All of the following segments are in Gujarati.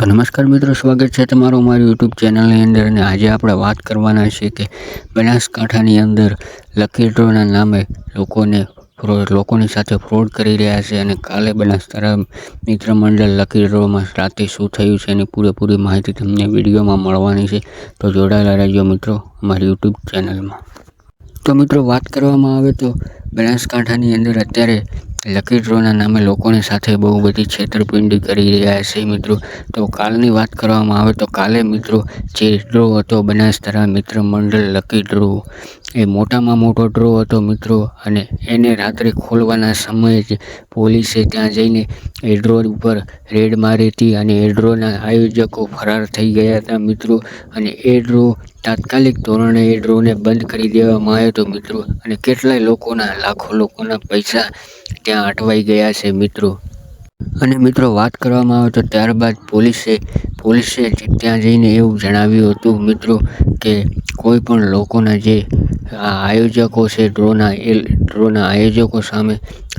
તો નમસ્કાર મિત્રો, સ્વાગત છે તમારું મારી યુટ્યુબ ચેનલની અંદર અને આજે આપણે વાત કરવાના છે કે બનાસકાંઠાની અંદર લકી ડ્રોના નામે લોકોને લોકોની સાથે ફ્રોડ કરી રહ્યા છે અને કાલે બનાસકાંઠા મિત્ર મંડળ લકી ડ્રોમાં રાતે શું થયું છે એની પૂરેપૂરી માહિતી તમને વિડીયોમાં મળવાની છે. તો જોડાયેલા રહેજો મિત્રો અમારી યુટ્યુબ ચેનલમાં તો મિત્રો, વાત કરવામાં આવે તો બનાસકાંઠાની અંદર અત્યારે લકી ડ્રોના નામે લોકોની સાથે બહુ બધી છેતરપિંડી કરી રહ્યા છે મિત્રો. તો કાલની વાત કરવામાં આવે તો કાલે મિત્રો જે ડ્રો હતો બનાસકાંઠા મિત્ર મંડળ લકી ડ્રો, એ મોટામાં મોટો ડ્રો હતો મિત્રો. અને એને રાત્રે ખોલવાના સમયે જ પોલીસે ત્યાં જઈને એ ડ્રો ઉપર રેડ મારી હતી અને એ ડ્રોના આયોજકો ફરાર થઈ ગયા હતા મિત્રો. અને એ ડ્રો તાત્કાલિક ધોરણે એ ડ્રોને બંધ કરી દેવામાં આવ્યો હતો, મિત્રો. અને કેટલાય લોકોના, લાખો લોકોના પૈસા ત્યાં અટવાઈ ગયા છે, મિત્રો. અને મિત્રો, વાત કરવામાં આવે તો ત્યારબાદ પોલીસે પોલીસે ત્યાં જઈને એવું જણાવ્યું હતું, મિત્રો, કે કોઈ પણ લોકોના જે આયોજકો છે, ડ્રોના એ ડ્રોના આયોજકો સામે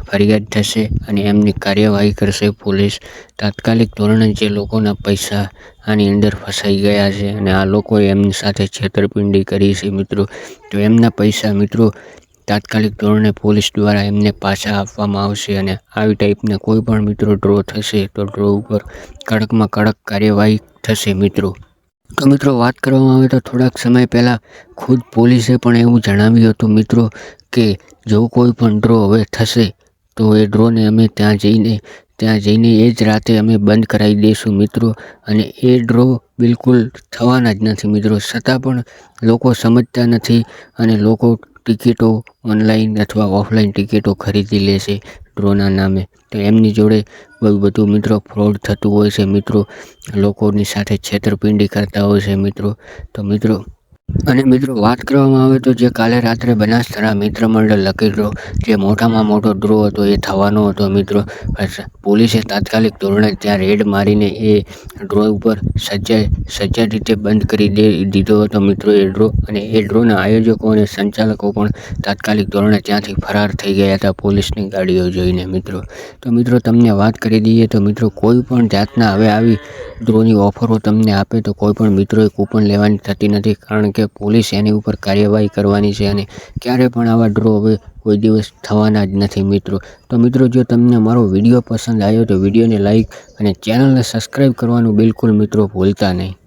ફરિયાદ થશે અને એમની કાર્યવાહી કરશે પોલીસ. તાત્કાલિક ધોરણે જે લોકોના પૈસા આની અંદર ફસાઈ ગયા છે અને આ લોકોએ એમની સાથે છેતરપિંડી કરી છે મિત્રો, તો એમના પૈસા મિત્રો તાત્કાલિક ધોરણે પોલીસ દ્વારા એમને પાછા આપવામાં આવશે અને આવી ટાઈપના કોઈ પણ મિત્રો ડ્રો થશે તો ડ્રો ઉપર કડકમાં કડક કાર્યવાહી થશે મિત્રો. તો મિત્રો, વાત કરવામાં આવે તો થોડાક સમય પહેલાં ખુદ પોલીસે પણ એવું જણાવ્યું હતું મિત્રો કે જો કોઈ પણ ડ્રો હવે થશે, તો એ ડ્રોને અમે ત્યાં જઈને ત્યાં જઈને એ જ રાતે અમે બંધ કરાવી દઈશું મિત્રો. અને એ ડ્રો બિલકુલ થવાના જ નથી મિત્રો. છતાં પણ લોકો સમજતા નથી અને લોકો ટિકિટો ઓનલાઈન અથવા ઓફલાઈન ટિકિટો ખરીદી લે છે ડ્રોના નામે. તો એમની જોડે બહુ બધું મિત્રો ફ્રોડ થતું હોય છે મિત્રો. લોકોની સાથે છેતરપિંડી કરતા હોય છે મિત્રો. તો મિત્રો અને મિત્રો, વાત કરવામાં આવે તો જે કાલે રાત્રે બનાસકાંઠા મિત્ર મંડળ લકી ડ્રો જે મોટામાં મોટો ડ્રો હતો, એ થવાનો હતો મિત્રો. પોલીસે તાત્કાલિક ધોરણે ત્યાં રેડ મારીને એ ડ્રો ઉપર સજ્જ સજ્જ રીતે બંધ કરી દે, દીધો હતો મિત્રો એ ડ્રો. અને એ ડ્રોના આયોજકો અને સંચાલકો પણ તાત્કાલિક ધોરણે ત્યાંથી ફરાર થઈ ગયા હતા પોલીસની ગાડીઓ જોઈને મિત્રો. તો મિત્રો, તમને વાત કરી દઈએ તો મિત્રો, કોઈ પણ જાતના હવે આવી ડ્રોની ઓફરો તમને આપે તો કોઈ પણ મિત્રોએ કૂપન લેવાની થતી નથી. કારણ કે પોલીસ એની ઉપર કાર્યવાહી કરવાની છે અને ક્યારે પણ આવા ડ્રો હવે કોઈ દિવસ થવાના જ નથી મિત્રો. તો મિત્રો, જો તમને મારો વીડિયો પસંદ આવ્યો તો વિડીયોને લાઈક અને ચેનલને સબસ્ક્રાઈબ કરવાનું બિલકુલ મિત્રો ભૂલતા નહીં.